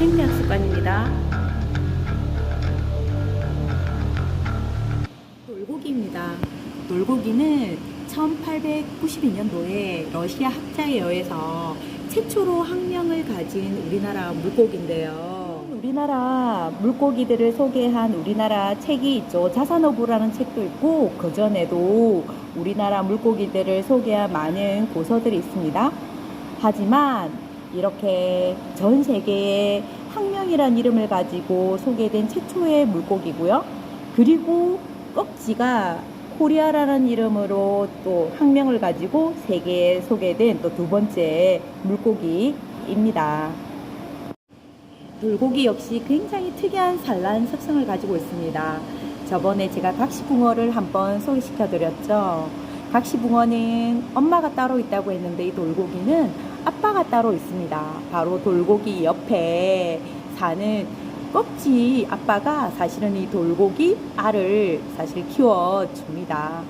생리학습관입니다. 놀고기입니다. 놀고기는 1892년도에 러시아 학자에 의해서 최초로 학명을 가진 우리나라 물고기인데요. 우리나라 물고기들을 소개한 우리나라 책이 있죠. 자산어부라는 책도 있고 그 전에도 우리나라 물고기들을 소개한 많은 고서들이 있습니다. 하지만 이렇게 전 세계에 학명이란 이름을 가지고 소개된 최초의 물고기고요. 그리고 꺽지가 코리아라는 이름으로 또 학명을 가지고 세계에 소개된 또 두 번째 물고기입니다. 돌고기 역시 굉장히 특이한 산란 습성을 가지고 있습니다. 저번에 제가 각시붕어를 한번 소개시켜 드렸죠. 각시붕어는 엄마가 따로 있다고 했는데 이 돌고기는 아빠가 따로 있습니다. 바로 돌고기 옆에 사는 꺽지 아빠가 사실은 이 돌고기 알을 사실 키워 줍니다.